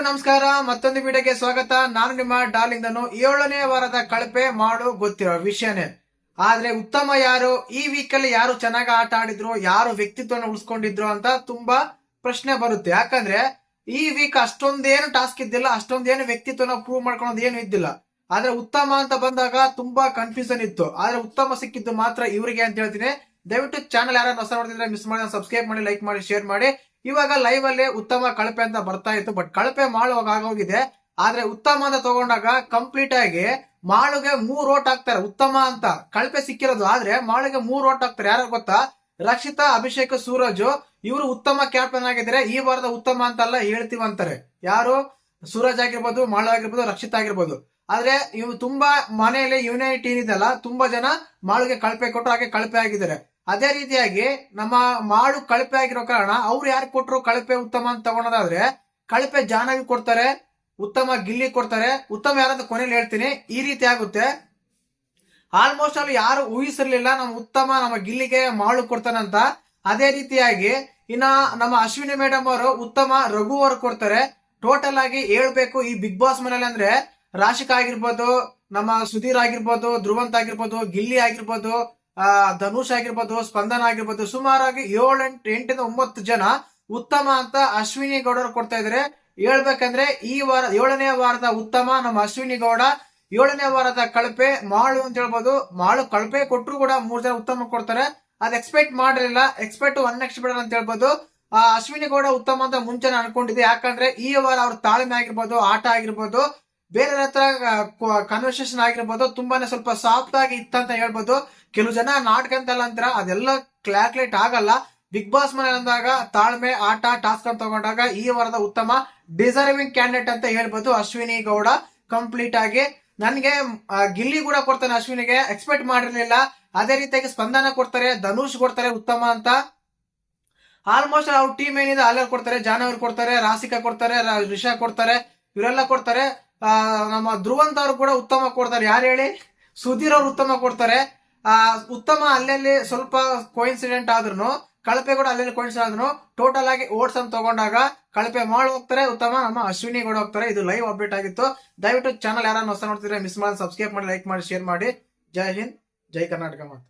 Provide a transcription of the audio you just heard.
ಎಲ್ಲರಿಗೂ ನಮಸ್ಕಾರ. ಮತ್ತೊಂದು ವಿಡಿಯೋಗೆ ಸ್ವಾಗತ. ನಾನು ನಿಮ್ಮ ಡಾರ್ಲಿಂಗ್ ದನು ಏಳನೇ ವಾರದ ಕಳಪೆ ಮಾಡು ಗೊತ್ತಿರೋ ವಿಷಯನೇ. ಆದ್ರೆ ಉತ್ತಮ ಯಾರು? ಈ ವೀಕ್ ಅಲ್ಲಿ ಯಾರು ಚೆನ್ನಾಗಿ ಆಟ ಆಡಿದ್ರು? ಯಾರು ವ್ಯಕ್ತಿತ್ವನ ಉಳಿಸ್ಕೊಂಡಿದ್ರು ಅಂತ ತುಂಬಾ ಪ್ರಶ್ನೆ ಬರುತ್ತೆ. ಯಾಕಂದ್ರೆ ಈ ವೀಕ್ ಅಷ್ಟೊಂದೇನು ಟಾಸ್ಕ್ ಇದ್ದಿಲ್ಲ, ಅಷ್ಟೊಂದೇನು ವ್ಯಕ್ತಿತ್ವನ ಪ್ರೂವ್ ಮಾಡ್ಕೊಳೋದು ಏನು ಇದ್ದಿಲ್ಲ. ಆದ್ರೆ ಉತ್ತಮ ಅಂತ ಬಂದಾಗ ತುಂಬಾ ಕನ್ಫ್ಯೂಷನ್ ಇತ್ತು. ಆದ್ರೆ ಉತ್ತಮ ಸಿಕ್ಕಿದ್ದು ಮಾತ್ರ ಇವರಿಗೆ ಅಂತ ಹೇಳ್ತೀನಿ. ದಯವಿಟ್ಟು ಚಾನಲ್ ಯಾರು ಹೊಸ ನೋಡ್ತಿದ್ರೆ ಮಿಸ್ ಮಾಡಿ ಸಬ್ಸ್ಕ್ರೈಬ್ ಮಾಡಿ ಲೈಕ್ ಮಾಡಿ ಶೇರ್ ಮಾಡಿ. ಇವಾಗ ಲೈವ್ ಅಲ್ಲಿ ಉತ್ತಮ ಕಳಪೆ ಅಂತ ಬರ್ತಾ ಇತ್ತು ಬಟ್ ಕಳಪೆ ಮಾಡುವಾಗ ಆಗೋಗಿದೆ. ಆದ್ರೆ ಉತ್ತಮ ಅಂತ ತಗೊಂಡಾಗ ಕಂಪ್ಲೀಟ್ ಆಗಿ ಮಾಳುಗೆ ಮೂರ್ ಓಟ್ ಹಾಕ್ತಾರೆ, ಉತ್ತಮ ಅಂತ. ಕಳಪೆ ಸಿಕ್ಕಿರೋದು, ಆದ್ರೆ ಮಾಳುಗೆ ಮೂರ್ ಓಟ್ ಹಾಕ್ತಾರೆ. ಯಾರು ಗೊತ್ತಾ? ರಕ್ಷಿತಾ, ಅಭಿಷೇಕ್, ಸೂರಜ್, ಇವರು ಉತ್ತಮ ಕ್ಯಾಪ್ಟನ್ ಆಗಿದ್ರೆ ಈ ವಾರದ ಉತ್ತಮ ಅಂತಲ್ಲ ಹೇಳ್ತೀವಂತಾರೆ. ಯಾರು? ಸೂರಜ್ ಆಗಿರ್ಬೋದು, ಮಾಳು ಆಗಿರ್ಬೋದು, ರಕ್ಷಿತ ಆಗಿರ್ಬೋದು. ಆದ್ರೆ ಇವ್ ತುಂಬಾ ಮನೆಯಲ್ಲಿ ಯುನೈಟಿ ಏನಿದೆಲ್ಲ ತುಂಬಾ ಜನ ಮಾಳುಗೆ ಕಳಪೆ ಕೊಟ್ಟರು ಹಾಗೆ ಕಳಪೆ ಆಗಿದ್ದಾರೆ. ಅದೇ ರೀತಿಯಾಗಿ ನಮ್ಮ ಮಾಡು ಕಳಪೆ ಆಗಿರೋ ಕಾರಣ ಅವ್ರು ಯಾರು ಕೊಟ್ರು ಕಳಪೆ ಉತ್ತಮ ಅಂತ ತಗೊಳೋದಾದ್ರೆ ಕಳಪೆ ಜಾನವಿ ಕೊಡ್ತಾರೆ, ಉತ್ತಮ ಗಿಲ್ಲಿ ಕೊಡ್ತಾರೆ, ಉತ್ತಮ ಯಾರಂತ ಕೊನೆಯಲ್ಲಿ ಹೇಳ್ತೀನಿ, ಈ ರೀತಿ ಆಗುತ್ತೆ. ಆಲ್ಮೋಸ್ಟ್ ಅಲ್ಲಿ ಯಾರು ಊಹಿಸಿರ್ಲಿಲ್ಲ ನಮ್ಮ ಉತ್ತಮ ನಮ್ಮ ಗಿಲ್ಲಿಗೆ ಮಾಳು ಕೊಡ್ತಾನಂತ ಅದೇ ರೀತಿಯಾಗಿ ಇನ್ನ ನಮ್ಮ ಅಶ್ವಿನಿ ಮೇಡಮ್ ಅವರು ಉತ್ತಮ ರಘು ಅವರು ಕೊಡ್ತಾರೆ. ಟೋಟಲ್ ಆಗಿ ಹೇಳ್ಬೇಕು ಈ ಬಿಗ್ ಬಾಸ್ ಮನೇಲಿ ಅಂದ್ರೆ ರಾಶಿಕಾ ಆಗಿರ್ಬೋದು, ನಮ್ಮ ಸುಧೀರ್ ಆಗಿರ್ಬೋದು, ಧ್ರುವಂತ್ ಆಗಿರ್ಬೋದು, ಗಿಲ್ಲಿ ಆಗಿರ್ಬೋದು ಧನುಷ್ ಆಗಿರ್ಬೋದು, ಸ್ಪಂದನ ಆಗಿರ್ಬೋದು, ಸುಮಾರಾಗಿ ಏಳು ಎಂಟು ಎಂಟರಿಂದ ಒಂಬತ್ತು ಜನ ಉತ್ತಮ ಅಂತ ಅಶ್ವಿನಿ ಗೌಡರು ಕೊಡ್ತಾ ಇದಾರೆ. ಹೇಳ್ಬೇಕಂದ್ರೆ ಈ ವಾರ, ಏಳನೇ ವಾರದ ಉತ್ತಮ ನಮ್ಮ ಅಶ್ವಿನಿ ಗೌಡ, ಏಳನೇ ವಾರದ ಕಳಪೆ, ಮಾಳು ಅಂತ ಹೇಳ್ಬೋದು. ಮಾಳು ಕಳಪೆ ಕೊಟ್ಟರು ಕೂಡ ಮೂರ್ ಜನ ಉತ್ತಮ ಕೊಡ್ತಾರೆ. ಅದ್ ಎಕ್ಸ್ಪೆಕ್ಟ್ ಮಾಡಿರಲಿಲ್ಲ. ಎಕ್ಸ್ಪೆಕ್ಟ್ ಒನ್ ಅನ್ಎಕ್ಸ್ಪೆಕ್ಟೆಡ್ ಅಂತ ಹೇಳ್ಬೋದು. ಆ, ಅಶ್ವಿನಿ ಗೌಡ ಉತ್ತಮ ಅಂತ ಮುಂಚೆನೆ ಅನ್ಕೊಂಡಿದ್ದೆ. ಯಾಕಂದ್ರೆ ಈ ವಾರ ಅವ್ರ ತಾಳ್ಮೆ ಆಗಿರ್ಬೋದು, ಆಟ ಆಗಿರ್ಬೋದು ಬೇರೆ ಹತ್ರ ಕನ್ವರ್ಸೇಷನ್ ಆಗಿರ್ಬೋದು, ತುಂಬಾನೇ ಸ್ವಲ್ಪ ಸಾಫ್ಟ್ ಆಗಿ ಇತ್ತಂತ ಹೇಳ್ಬೋದು. ಕೆಲವು ಜನ ನಾಟಕ ಅಂತೆಲ್ಲ ಅಂತೀರ ಅದೆಲ್ಲ ಕ್ಲಾಕ್ಲೇಟ್ ಆಗಲ್ಲ. ಬಿಗ್ ಬಾಸ್ ಮನೆ ಅಂದಾಗ ತಾಳ್ಮೆ, ಆಟ ಟಾಸ್ಕ್ ಅಂತ ತಗೊಂಡಾಗ ಈ ವಾರದ ಉತ್ತಮ ಡಿಸರ್ವಿಂಗ್ ಕ್ಯಾಂಡಿಡೇಟ್ ಅಂತ ಹೇಳ್ಬೋದು ಅಶ್ವಿನಿ ಗೌಡ. ಕಂಪ್ಲೀಟ್ ಆಗಿ ನನಗೆ ಗಿಲ್ಲಿ ಕೂಡ ಕೊಡ್ತಾನೆ ಅಶ್ವಿನಿಗೆ. ಎಕ್ಸ್ಪೆಕ್ಟ್ ಮಾಡಿರ್ಲಿಲ್ಲ. ಅದೇ ರೀತಿಯಾಗಿ ಸ್ಪಂದನ ಕೊಡ್ತಾರೆ, ಧನುಷ್ ಕೊಡ್ತಾರೆ ಉತ್ತಮ ಅಂತ. ಆಲ್ಮೋಸ್ಟ್ ಅವ್ರ ಟೀಮ್ ಏನಿದೆ ಅಲ್ಲರ್ ಕೊಡ್ತಾರೆ, ಜಾನವರ್ ಕೊಡ್ತಾರೆ ರಾಸಿಕಾ ಕೊಡ್ತಾರೆ ರಿಷಾ ಕೊಡ್ತಾರೆ, ಇವರೆಲ್ಲ ಕೊಡ್ತಾರೆ. ನಮ್ಮ ಧ್ರುವಂತ ಅವರು ಕೂಡ ಉತ್ತಮ ಕೊಡ್ತಾರೆ. ಯಾರು ಹೇಳಿ? ಸುಧೀರ್ ಅವರು ಉತ್ತಮ ಕೊಡ್ತಾರೆ. ಆ, ಉತ್ತಮ ಅಲ್ಲಲ್ಲಿ ಸ್ವಲ್ಪ ಕೋಇನ್ಸಿಡೆಂಟ್ ಆದ್ರೂ ಕಳಪೆ ಕೂಡ ಅಲ್ಲಲ್ಲಿ ಕೋಇನ್ಸಿಡೆಂಟ್ ಆದ್ರೂ ಟೋಟಲ್ ಆಗಿ ಓಟ್ಸ್ ಅಂತ ತಗೊಂಡಾಗ ಕಳಪೆ ಮಾಡಿ ಹೋಗ್ತಾರೆ, ಉತ್ತಮ ನಮ್ಮ ಅಶ್ವಿನಿ ಕೂಡ ಹೋಗ್ತಾರೆ. ಇದು ಲೈವ್ ಅಪ್ಡೇಟ್ ಆಗಿತ್ತು. ದಯವಿಟ್ಟು ಚಾನಲ್ ಯಾರನ್ನ ಹೊಸ ನೋಡ್ತಿದ್ರೆ ಮಿಸ್ ಮಾಡಿ ಸಬ್ಸ್ಕ್ರೈಬ್ ಮಾಡಿ ಲೈಕ್ ಮಾಡಿ ಶೇರ್ ಮಾಡಿ. ಜೈ ಹಿಂದ್, ಜೈ ಕರ್ನಾಟಕ ಮಾತು.